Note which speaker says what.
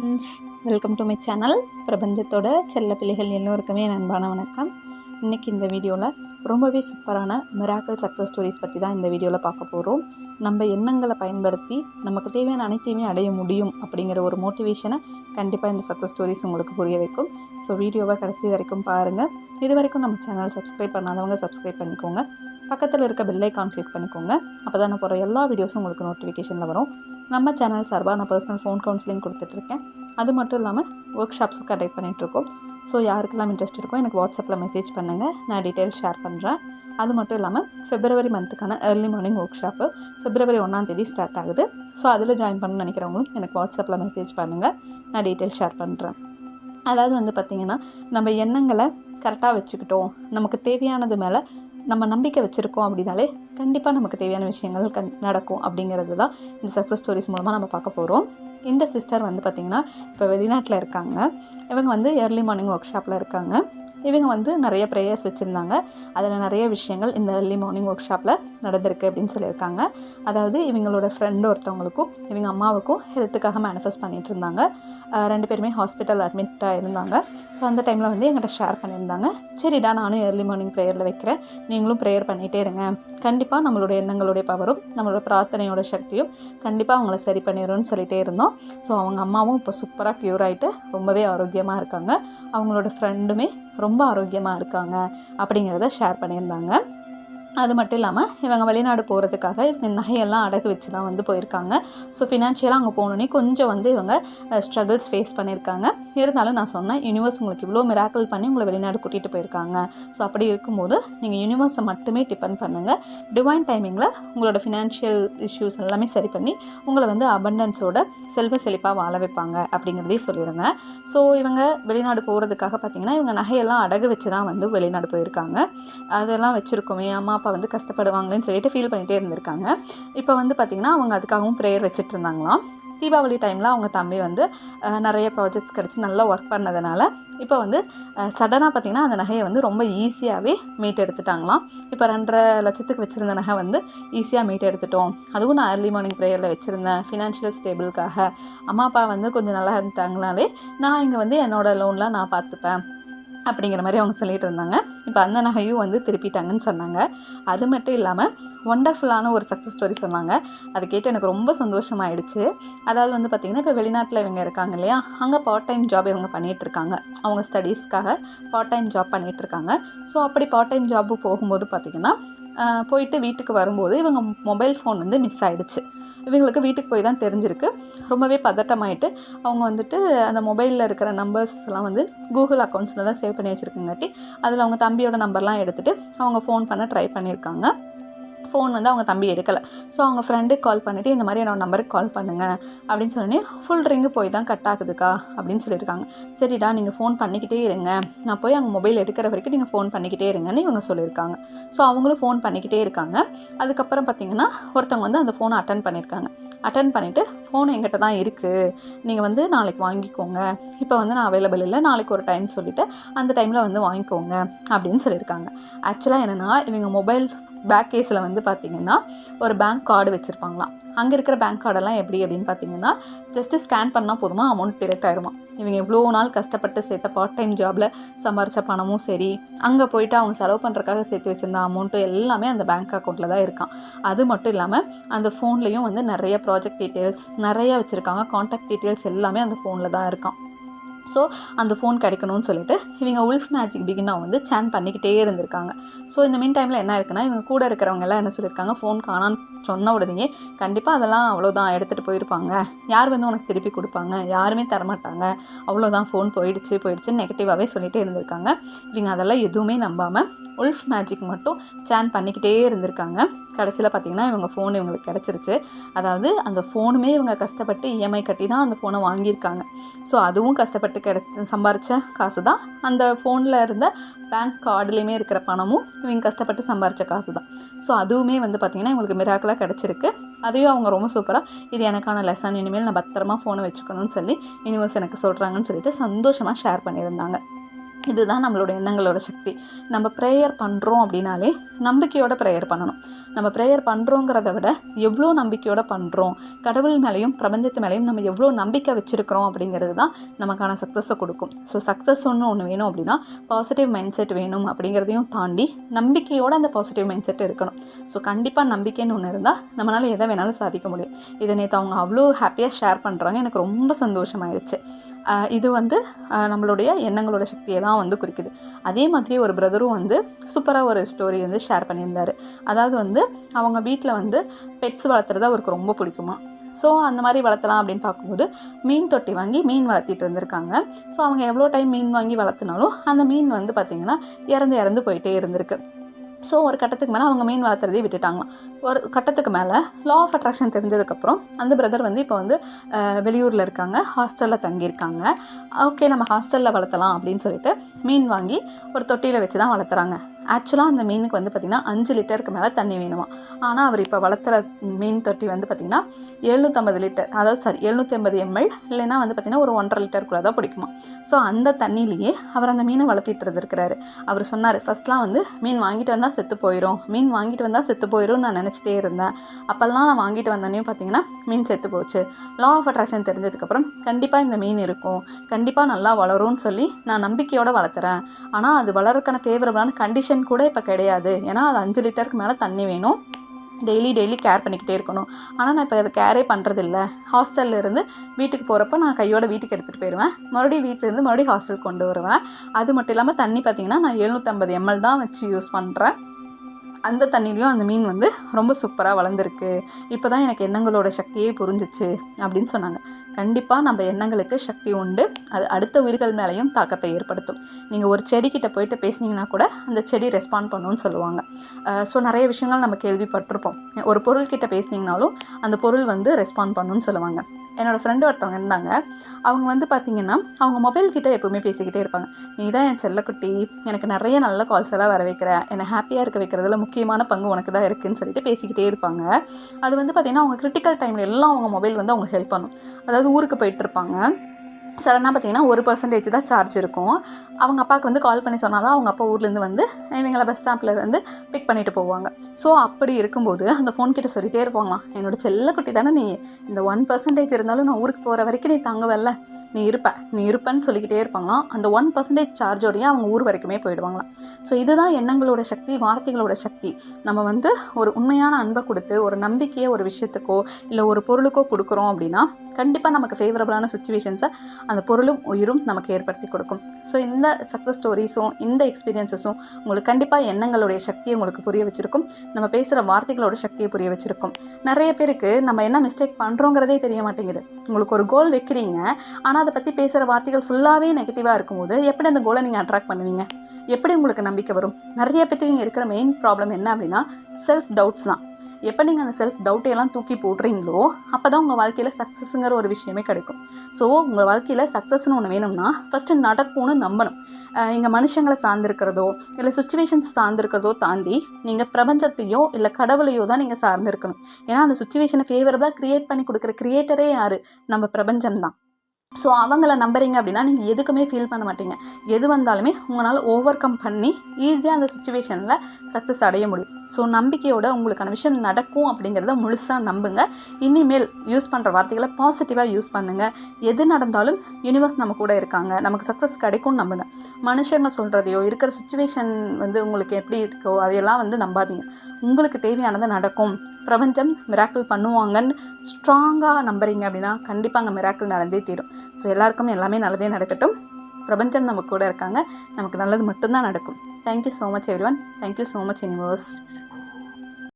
Speaker 1: Friends welcome to my channel பிரபஞ்சத்தோட செல்ல பிள்ளைகள் எல்லோருக்குமே என் அன்பான வணக்கம். இன்றைக்கி இந்த வீடியோவில் ரொம்பவே சூப்பரான மிராக்கல் சக்ஸஸ் ஸ்டோரிஸ் பற்றி தான் இந்த வீடியோவில் பார்க்க போகிறோம் நம்ம எண்ணங்களை பயன்படுத்தி நமக்கு தேவையான அனைத்தையுமே அடைய முடியும் அப்படிங்கிற ஒரு மோட்டிவேஷனை கண்டிப்பாக இந்த சக்ஸஸ் ஸ்டோரிஸ் உங்களுக்கு புரிய வைக்கும். ஸோ வீடியோவை கடைசி வரைக்கும் பாருங்கள் இது வரைக்கும் நம்ம சேனல் சப்ஸ்கிரைப் பண்ணாதவங்க சப்ஸ்கிரைப் பண்ணிக்கோங்க. பக்கத்தில் இருக்க பெல்லைக்கான் கிளிக் பண்ணிக்கோங்க. அப்போ தான் நான் போகிற எல்லா வீடியோஸும் உங்களுக்கு நோட்டிஃபிகேஷனில் வரும். நம்ம சேனல் சார்பாக நான் பர்சனல் ஃபோன் கவுன்சிலிங் கொடுத்துட்ருக்கேன். அது மட்டும் இல்லாமல் ஒர்க் ஷாப்ஸும் கண்டக்ட் பண்ணிகிட்ருக்கோம் ஸோ யாருக்கெல்லாம் இன்ட்ரெஸ்ட் இருக்கோ எனக்கு வாட்ஸ்அப்பில் மெசேஜ் பண்ணுங்கள் நான் டீட்டெயில்ஸ் ஷேர் பண்ணுறேன் அது மட்டும் இல்லாமல் ஃபெப்ரவரி மந்த்துக்கான early morning workshop February ஒன்றாந்தேதி ஸ்டார்ட் ஆகுது. ஸோ அதில் ஜாயின் பண்ணணும்னு நினைக்கிறவங்களும் எனக்கு வாட்ஸ்அப்பில் மெசேஜ் பண்ணுங்கள் நான் டீட்டெயில்ஸ் ஷேர் பண்ணுறேன் அதாவது வந்து பார்த்திங்கன்னா நம்ம எண்ணங்களை கரெக்டாக வச்சுக்கிட்டோம். நமக்கு தேவையானது மேலே நம்ம நம்பிக்கை வச்சுருக்கோம் அப்படின்னாலே கண்டிப்பாக நமக்கு தேவையான விஷயங்கள் கண் நடக்கும் அப்படிங்கிறது தான் இந்த சக்ஸஸ் ஸ்டோரிஸ் மூலமாக நம்ம பார்க்க போகிறோம் இந்த சிஸ்டர் வந்து பார்த்திங்கன்னா இப்போ வெளிநாட்டில் இருக்காங்க. இவங்க வந்து ஏர்லி மார்னிங் ஒர்க் ஷாப்பில் இருக்காங்க. இவங்க வந்து நிறைய ப்ரேயர்ஸ் வச்சுருந்தாங்க. அதில் நிறைய விஷயங்கள் இந்த ஏர்லி மார்னிங் ஒர்க் ஷாப்பில் நடந்திருக்கு அப்படின்னு சொல்லியிருக்காங்க. அதாவது இவங்களோட ஃப்ரெண்டு ஒருத்தவங்களுக்கும் இவங்க அம்மாவுக்கும் ஹெல்த்துக்காக மேனிஃபெஸ்ட் பண்ணிகிட்டு இருந்தாங்க. ரெண்டு பேருமே ஹாஸ்பிட்டல் அட்மிட்டாக இருந்தாங்க ஸோ அந்த டைமில் வந்து எங்கிட்ட ஷேர் பண்ணியிருந்தாங்க. சரிடா நானும் ஏர்லி மார்னிங் ப்ரேயரில் வைக்கிறேன். நீங்களும் ப்ரேயர் பண்ணிகிட்டே இருங்க. கண்டிப்பாக நம்மளோட எண்ணங்களுடைய பவரும் நம்மளோட பிரார்த்தனையோட சக்தியும் கண்டிப்பாக அவங்கள சரி பண்ணிடும்னு சொல்லிகிட்டே இருந்தோம். ஸோ அவங்க அம்மாவும் இப்போ சூப்பராக க்யூர் ஆகிட்டு ரொம்பவே ஆரோக்கியமாக இருக்காங்க. அவங்களோட ஃப்ரெண்டுமே ரொம்ப ஆரோக்கியமாக இருக்காங்க அப்படிங்கிறத ஷேர் பண்ணியிருந்தாங்க. அது மட்டும் இல்லாமல் இவங்க வெளிநாடு போகிறதுக்காக இவங்க நகையெல்லாம் அடகு வச்சு தான் வந்து போயிருக்காங்க. ஸோ ஃபினான்ஷியலாக அங்கே போகணுன்னே கொஞ்சம் வந்து இவங்க ஸ்ட்ரகிள்ஸ் ஃபேஸ் பண்ணியிருக்காங்க. இருந்தாலும் நான் சொன்னேன் யூனிவர்ஸ் உங்களுக்கு இவ்வளோ மிராக்கிள் பண்ணி உங்களை வெளிநாடு கூட்டிகிட்டு போயிருக்காங்க. ஸோ அப்படி இருக்கும்போது நீங்கள் யூனிவர்ஸை மட்டுமே டிபெண்ட் பண்ணுங்கள் டிவைன் டைமிங்கில் உங்களோட ஃபினான்ஷியல் இஷ்யூஸ் எல்லாமே சரி பண்ணி உங்களை வந்து அபண்டன்ஸோட செல்வ செழிப்பாக வாழ வைப்பாங்க அப்படிங்கிறதையும் சொல்லியிருந்தேன். ஸோ இவங்க வெளிநாடு போகிறதுக்காக பார்த்தீங்கன்னா இவங்க நகையெல்லாம் அடகு வச்சு தான் வந்து வெளிநாடு போயிருக்காங்க. அதெல்லாம் வச்சுருக்கோமே அம்மா அப்பா வந்து கஷ்டப்படுவாங்களேன்னு சொல்லிட்டு ஃபீல் பண்ணிகிட்டே இருந்திருக்காங்க. இப்போ வந்து பார்த்திங்கன்னா அவங்க அதுக்காகவும் ப்ரேயர் வச்சுட்டு இருந்தாங்களாம் தீபாவளி டைமில் அவங்க தம்பி வந்து நிறைய ப்ராஜெக்ட்ஸ் கிடச்சி நல்லா ஒர்க் பண்ணதுனால இப்போ வந்து சடனாக பார்த்திங்கன்னா அந்த நகையை வந்து ரொம்ப ஈஸியாகவே மீட் எடுத்துட்டாங்களாம். இப்போ ரெண்டரை லட்சத்துக்கு வச்சுருந்த நகை வந்து ஈஸியாக மீட் எடுத்துட்டோம். அதுவும் நான் ஏர்லி மார்னிங் ப்ரேயரில் வச்சுருந்தேன். ஃபினான்ஷியல் ஸ்டேபிளுக்காக அம்மா அப்பா வந்து கொஞ்சம் நல்லா இருந்துட்டாங்கனாலே நான் இங்கே வந்து என்னோடய லோன்லாம் நான் பார்த்துப்பேன் அப்படிங்கிற மாதிரி அவங்க சொல்லிகிட்டு இருந்தாங்க. இப்போ அந்த நகையும் வந்து திருப்பிட்டாங்கன்னு சொன்னாங்க. அது மட்டும் இல்லாமல் ஒண்டர்ஃபுல்லான ஒரு சக்ஸஸ் ஸ்டோரி சொன்னாங்க. அது கேட்டு எனக்கு ரொம்ப சந்தோஷமாயிடுச்சு. அதாவது வந்து பார்த்திங்கன்னா இப்போ வெளிநாட்டில் இவங்க இருக்காங்க இல்லையா? அங்கே பார்ட் டைம் ஜாப் இவங்க பண்ணிகிட்டு இருக்காங்க. அவங்க ஸ்டடீஸ்க்காக பார்ட் டைம் ஜாப் பண்ணிகிட்டு இருக்காங்க. ஸோ அப்படி பார்ட் டைம் ஜாப்பு போகும்போது பார்த்திங்கன்னா போயிட்டு வீட்டுக்கு வரும்போது இவங்க மொபைல் ஃபோன் வந்து மிஸ் ஆகிடுச்சு இவங்களுக்கு வீட்டுக்கு போய் தான் தெரிஞ்சிருக்கு. ரொம்பவே பதட்டமாயிட்டு அவங்க வந்துட்டு அந்த மொபைலில் இருக்கிற நம்பர்ஸ்லாம் வந்து கூகுள் அக்கௌண்ட்ஸில் தான் சேவ் பண்ணி வச்சுருக்கங்காட்டி அதில் அவங்க தம்பியோட நம்பர்லாம் எடுத்துகிட்டு அவங்க ஃபோன் பண்ண ட்ரை பண்ணியிருக்காங்க ஃபோன் வந்து அவங்க தம்பி எடுக்கலை. ஸோ அவங்க ஃப்ரெண்டுக்கு கால் பண்ணிவிட்டு இந்த மாதிரி என்னோட நம்பருக்கு கால் பண்ணுங்கள் அப்படின்னு சொன்னோடனே ஃபுல் ரிங்கு போய் தான் கட் ஆகுதுக்கா? அப்படின்னு சொல்லியிருக்காங்க சரிடா நீங்கள் ஃபோன் பண்ணிக்கிட்டே இருங்க. நான் போய் அங்கே மொபைல் எடுக்கிற வரைக்கும் நீங்கள் ஃபோன் பண்ணிக்கிட்டே இருங்கன்னு இவங்க சொல்லியிருக்காங்க ஸோ அவங்களும் ஃபோன் பண்ணிக்கிட்டே இருக்காங்க. அதுக்கப்புறம் பார்த்தீங்கன்னா ஒருத்தவங்க வந்து அந்த ஃபோனை அட்டன் பண்ணியிருக்காங்க அட்டன் பண்ணிவிட்டு ஃபோன் எங்கிட்ட தான் இருக்குது நீங்கள் வந்து நாளைக்கு வாங்கிக்கோங்க. இப்போ வந்து நான் அவைலபிள் இல்லை. நாளைக்கு ஒரு டைம் சொல்லிவிட்டு அந்த டைமில் வந்து வாங்கிக்கோங்க அப்படின்னு சொல்லியிருக்காங்க. ஆக்சுவலாக என்னென்னா இவங்க மொபைல் பேக் கேஸில் வந்து பார்த்திங்கன்னா ஒரு பேங்க் கார்டு வச்சுருப்பாங்களாம். அங்கே இருக்கிற பேங்க் கார்டெல்லாம் எப்படி அப்படின்னு பார்த்தீங்கன்னா ஜஸ்ட்டு ஸ்கேன் பண்ணால் போதுமா? அமௌண்ட் டிடெக்ட் ஆகிடுமா இவங்க இவ்வளோ நாள் கஷ்டப்பட்டு சேர்த்த பார்ட் டைம் ஜாபில் சம்பாரித்த பணமும் சரி அங்கே போயிட்டு அவங்க செலவு பண்ணுறதுக்காக சேர்த்து வச்சிருந்த அமௌண்ட்டும் எல்லாமே அந்த பேங்க் அக்கௌண்ட்டில் தான் இருக்கான் அது மட்டும் இல்லாமல் அந்த ஃபோன்லேயும் வந்து நிறைய ப்ராஜெக்ட் டீட்டெயில்ஸ் நிறைய வச்சுருக்காங்க. காண்டாக்ட் டீட்டெயில்ஸ் எல்லாமே அந்த ஃபோனில் தான் இருக்கான் ஸோ அந்த ஃபோன் கிடைக்கணும்னு சொல்லிட்டு இவங்க உல்ஃப் மேஜிக் பிகினா வந்து சேன் பண்ணிக்கிட்டே இருந்திருக்காங்க. ஸோ இந்த மீன் டைமில் என்ன இருக்குன்னா இவங்க கூட இருக்கிறவங்க எல்லாம் என்ன சொல்லியிருக்காங்க? ஃபோன் காணான்னு சொன்ன உடனே கண்டிப்பாக அதெல்லாம் அவ்வளோதான் எடுத்துகிட்டு போயிருப்பாங்க. யார் வந்து உனக்கு திருப்பி கொடுப்பாங்க? யாருமே தரமாட்டாங்க. அவ்வளோதான் ஃபோன் போயிடுச்சு போயிடுச்சுன்னு நெகட்டிவாகவே சொல்லிகிட்டே இருந்திருக்காங்க. இவங்க அதெல்லாம் எதுவுமே நம்பாமல் உல்ஃப் மேஜிக் மட்டும் சேன் பண்ணிக்கிட்டே இருந்திருக்காங்க. கடைசியில் பார்த்தீங்கன்னா இவங்க ஃபோன் இவங்களுக்கு கிடச்சிருச்சு. அதாவது அந்த ஃபோனுமே இவங்க கஷ்டப்பட்டு இஎம்ஐ கட்டி தான் அந்த ஃபோனை வாங்கியிருக்காங்க. ஸோ அதுவும் கஷ்டப்பட்டு கிடச்ச சம்பாரித்த காசு தான் அந்த ஃபோனில் இருந்த பேங்க் கார்டுலேயுமே இருக்கிற பணமும் இவங்க கஷ்டப்பட்டு சம்பாரித்த காசு தான் ஸோ அதுவுமே வந்து பார்த்திங்கன்னா இவங்களுக்கு மிராக்கலாக கிடச்சிருக்கு. அதையும் அவங்க ரொம்ப சூப்பராக இது எனக்கான லெசன் இனிமேல் நான் பத்திரமா ஃபோனை வச்சுக்கணும்னு சொல்லி யூனிவர்ஸ் எனக்கு சொல்கிறாங்கன்னு சொல்லிட்டு சந்தோஷமாக ஷேர் பண்ணியிருந்தாங்க. இதுதான் நம்மளோட எண்ணங்களோட சக்தி. நம்ம ப்ரேயர் பண்ணுறோம் அப்படின்னாலே நம்பிக்கையோட ப்ரேயர் பண்ணணும். நம்ம ப்ரேயர் பண்ணுறோங்கிறத விட எவ்வளோ நம்பிக்கையோட பண்ணுறோம் கடவுள் மேலேயும் பிரபஞ்சத்து மேலேயும் நம்ம எவ்வளோ நம்பிக்கை வச்சுருக்கிறோம் அப்படிங்கிறது தான் நமக்கான சக்ஸஸை கொடுக்கும். ஸோ சக்ஸஸ் ஒன்று ஒன்று வேணும் அப்படின்னா பாசிட்டிவ் மைண்ட் செட் வேணும் அப்படிங்கிறதையும் தாண்டி நம்பிக்கையோட அந்த பாசிட்டிவ் மைண்ட் செட் இருக்கணும். ஸோ கண்டிப்பாக நம்பிக்கைன்னு ஒன்று இருந்தால் நம்மளால் எதை வேணாலும் சாதிக்க முடியும். இதை நேற்று அவங்க அவ்வளோ ஹாப்பியாக ஷேர் பண்ணுறாங்க எனக்கு ரொம்ப சந்தோஷமாயிடுச்சு இது வந்து நம்மளுடைய எண்ணங்களோட சக்தியை தான் வந்து குறிக்குது. அதே மாதிரி ஒரு பிரதரும் வந்து சூப்பராக ஒரு ஸ்டோரி வந்து ஷேர் பண்ணியிருந்தார். அதாவது வந்து அவங்க வீட்டில் வந்து பெட்ஸ் வளர்த்துறது அவருக்கு ரொம்ப பிடிக்குமா? ஸோ அந்த மாதிரி வளர்த்தலாம் அப்படின்னு பார்க்கும்போது மீன் தொட்டி வாங்கி மீன் வளர்த்திட்டு இருந்திருக்காங்க. ஸோ அவங்க எவ்வளோ டைம் மீன் வாங்கி வளர்த்தினாலும் அந்த மீன் வந்து பார்த்திங்கன்னா இறந்து இறந்து போயிட்டே இருந்திருக்கு. ஸோ ஒரு கட்டத்துக்கு மேலே அவங்க மீன் வளர்த்துறதே விட்டுட்டாங்களாம். ஒரு கட்டத்துக்கு மேலே லா ஆஃப் அட்ராக்ஷன் தெரிஞ்சதுக்கப்புறம் அந்த பிரதர் வந்து இப்போ வந்து வெளியூரில் இருக்காங்க. ஹாஸ்டலில் தங்கியிருக்காங்க. ஓகே நம்ம ஹாஸ்டலில் வளர்த்தலாம் அப்படின்னு சொல்லிட்டு மீன் வாங்கி ஒரு தொட்டியில் வச்சு தான் வளர்த்துறாங்க. ஆக்சுவலாக அந்த மீனுக்கு வந்து பார்த்திங்கன்னா அஞ்சு லிட்டருக்கு மேலே தண்ணி வேணுமா? ஆனால் அவர் இப்போ வளர்த்துற மீன் தொட்டி வந்து பார்த்திங்கன்னா எழுநூற்றம்பது லிட்டர் அதாவது சாரி எழுநூற்றி ஐம்பது எம்எல் இல்லைன்னா வந்து பார்த்திங்கன்னா ஒரு ஒன்றரை லிட்டருக்குள்ளே தான் பிடிக்குமா? ஸோ அந்த தண்ணியிலேயே அவர் அந்த மீனை வளர்த்திட்டு இருக்கிறாரு அவர் சொன்னார் ஃபர்ஸ்ட்லாம் வந்து மீன் வாங்கிட்டு வந்தால் செத்து போயிடும் மீன் வாங்கிட்டு வந்தால் செத்து போயிடும் நான் நினச்சிட்டே இருந்தேன். அப்போல்லாம் நான் வாங்கிட்டு வந்தோடனே பார்த்தீங்கன்னா மீன் செத்து போச்சு. லா ஆஃப் அட்ராக்ஷன் தெரிஞ்சதுக்கப்புறம் கண்டிப்பாக இந்த மீன் இருக்கும். கண்டிப்பாக நல்லா வளரும்னு சொல்லி நான் நம்பிக்கையோடு வளர்த்துறேன். ஆனால் அது வளர்றதுக்கான ஃபேவரபுளான கண்டிஷன் கூட இப்போ கிடையாது. ஏன்னா அது அஞ்சு லிட்டருக்கு மேலே தண்ணி வேணும். டெய்லி டெய்லி கேர் பண்ணிக்கிட்டே இருக்கணும். ஆனால் நான் இப்போ அதை கேரே பண்ணுறதில்ல ஹாஸ்டல்ல இருந்து வீட்டுக்கு போகிறப்ப நான் கையோட வீட்டுக்கு எடுத்துகிட்டு போயிடுவேன் மறுபடியும் வீட்டிலேருந்து மறுபடியும் ஹாஸ்டல் கொண்டு வருவேன். அது மட்டும் இல்லாமல் தண்ணி பார்த்திங்கன்னா நான் எழுநூற்றம்பது எம்எல் தான் வச்சு யூஸ் பண்ணுறேன் அந்த தண்ணிலையும் அந்த மீன் வந்து ரொம்ப சூப்பராக வளர்ந்துருக்கு. இப்போ தான் எனக்கு எண்ணங்களோட சக்தியே புரிஞ்சிச்சு அப்படின்னு சொன்னாங்க. கண்டிப்பாக நம்ம எண்ணங்களுக்கு சக்தி உண்டு. அது அடுத்த உயிர்கள் மேலேயும் தாக்கத்தை ஏற்படுத்தும். நீங்கள் ஒரு செடிக்கிட்ட போயிட்டு பேசுனீங்கன்னா கூட அந்த செடி ரெஸ்பாண்ட் பண்ணுன்னு சொல்லுவாங்க. ஸோ நிறைய விஷயங்கள் நம்ம கேள்விப்பட்டிருப்போம். ஒரு பொருள்கிட்ட பேசுனீங்கனாலும் அந்த பொருள் வந்து ரெஸ்பாண்ட் பண்ணுன்னு சொல்லுவாங்க. என்னோடய ஃப்ரெண்டு ஒருத்தவங்க இருந்தாங்க. அவங்க வந்து பார்த்திங்கன்னா அவங்க மொபைல் கிட்டே எப்பவுமே பேசிக்கிட்டே இருப்பாங்க. நீ தான் என் செல்லக்குட்டி எனக்கு நிறைய நல்ல கால்ஸ் எல்லாம் வர வைக்கிற. என்னை ஹாப்பியாக இருக்க வைக்கிறதுல முக்கியமான பங்கு உனக்கு தான் இருக்குன்னு சொல்லிட்டு பேசிக்கிட்டே இருப்பாங்க. அது வந்து பார்த்திங்கன்னா அவங்க கிரிட்டிக்கல் டைமில் எல்லாம் அவங்க மொபைல் வந்து அவங்களுக்கு ஹெல்ப் பண்ணும். அதாவது ஊருக்கு போயிட்டு இருப்பாங்க. சடனாக பார்த்தீங்கன்னா ஒரு பர்சன்டேஜ் தான் சார்ஜ் இருக்கும். அவங்க அப்பாவுக்கு வந்து கால் பண்ணி சொன்னால் தான் அவங்க அப்பா ஊர்லேருந்து வந்து இவங்களை பஸ் ஸ்டாப்பில் இருந்து பிக் பண்ணிட்டு போவாங்க. ஸோ அப்படி இருக்கும்போது அந்த ஃபோன் கிட்ட சொல்லிட்டே இருப்பாங்களாம். என்னோட செல்லக்குட்டி தானே நீ? இந்த ஒன் பர்சன்டேஜ் இருந்தாலும் நான் ஊருக்கு போகிற வரைக்கும் நீ தங்குவல்ல. நீ இருப்ப. நீ இருப்பேன்னு சொல்லிக்கிட்டே இருப்பாங்களாம். அந்த ஒன் பர்சன்டேஜ் சார்ஜோடைய அவங்க ஊர் வரைக்குமே போயிடுவாங்களாம். ஸோ இதுதான் எண்ணங்களோட சக்தி வார்த்தைகளோட சக்தி. நம்ம வந்து ஒரு உண்மையான அன்பை கொடுத்து ஒரு நம்பிக்கையை ஒரு விஷயத்துக்கோ இல்லை ஒரு பொருளுக்கோ கொடுக்குறோம் அப்படின்னா கண்டிப்பாக நமக்கு ஃபேவரபுளான சுச்சுவேஷன்ஸை அந்த பொருளும் உயிரும் நமக்கு ஏற்படுத்தி கொடுக்கும். ஸோ இந்த சக்ஸஸ் ஸ்டோரிஸும் இந்த எக்ஸ்பீரியன்ஸஸும் உங்களுக்கு கண்டிப்பாக எண்ணங்களுடைய சக்தியை உங்களுக்கு புரிய வச்சிருக்கும். நம்ம பேசுகிற வார்த்தைகளோட சக்தியை புரிய வச்சிருக்கும். நிறைய பேருக்கு நம்ம என்ன மிஸ்டேக் பண்ணுறோங்கிறதே தெரிய மாட்டேங்குது. உங்களுக்கு ஒரு கோல் வைக்கிறீங்க ஆனால் ஆனால் அதை பற்றி பேசுகிற வார்த்தைகள் ஃபுல்லாகவே நெகட்டிவாக இருக்கும்போது எப்படி அந்த கோலை நீங்கள் அட்ராக்ட் பண்ணுவீங்க? எப்படி உங்களுக்கு நம்பிக்கை வரும்? நிறைய பேத்துக்கு இருக்கிற மெயின் ப்ராப்ளம் என்ன அப்படின்னா செல்ஃப் டவுட்ஸ் தான். எப்போ நீங்கள் அந்த செல்ஃப் டவுட்டையெல்லாம் தூக்கி போடுறீங்களோ அப்போ தான் உங்கள் வாழ்க்கையில் சக்ஸஸுங்கிற ஒரு விஷயமே கிடைக்கும். ஸோ உங்கள் வாழ்க்கையில் சக்ஸஸ்னு ஒன்று வேணும்னா ஃபஸ்ட்டு நடக்கும்னு நம்பணும். இங்கே மனுஷங்களை சார்ந்திருக்கிறதோ இல்லை சுச்சுவேஷன்ஸ் சார்ந்திருக்கிறதோ தாண்டி நீங்கள் பிரபஞ்சத்தையோ இல்லை கடவுளையோ தான் நீங்கள் சார்ந்திருக்கணும். ஏன்னா அந்த சுச்சுவேஷனை ஃபேவரபுளாக க்ரியேட் பண்ணி கொடுக்குற க்ரியேட்டரே யார்? நம்ம பிரபஞ்சம் தான் ஸோ அவங்கள நம்புறீங்க அப்படின்னா நீங்கள் எதுக்குமே ஃபீல் பண்ண மாட்டீங்க. எது வந்தாலுமே உங்களால் ஓவர் கம் பண்ணி ஈஸியாக அந்த சுச்சுவேஷனில் சக்ஸஸ் அடைய முடியும். ஸோ நம்பிக்கையோட உங்களுக்கான விஷயம் நடக்கும் அப்படிங்கிறத முழுசாக நம்புங்க. இனிமேல் யூஸ் பண்ணுற வார்த்தைகளை பாசிட்டிவாக யூஸ் பண்ணுங்கள் எது நடந்தாலும் யூனிவர்ஸ் நம்ம கூட இருக்காங்க. நமக்கு சக்ஸஸ் கிடைக்கும்னு நம்புங்க. மனுஷங்க சொல்கிறதையோ இருக்கிற சுச்சுவேஷன் வந்து உங்களுக்கு எப்படி இருக்கோ அதையெல்லாம் வந்து நம்பாதீங்க. உங்களுக்கு தேவையானது நடக்கும். பிரபஞ்சம் மிராக்கிள் பண்ணுவாங்கன்னு ஸ்ட்ராங்காக நம்புறீங்க அப்படின்னா கண்டிப்பாக அங்கே மிராக்கிள் நடந்தே தீரும். ஸோ எல்லாருக்கும் எல்லாமே நல்லதே நடக்கட்டும். பிரபஞ்சம் நம்ம கூட இருக்காங்க. நமக்கு நல்லது மட்டும்தான் நடக்கும். Thank you so much everyone thank you so much universe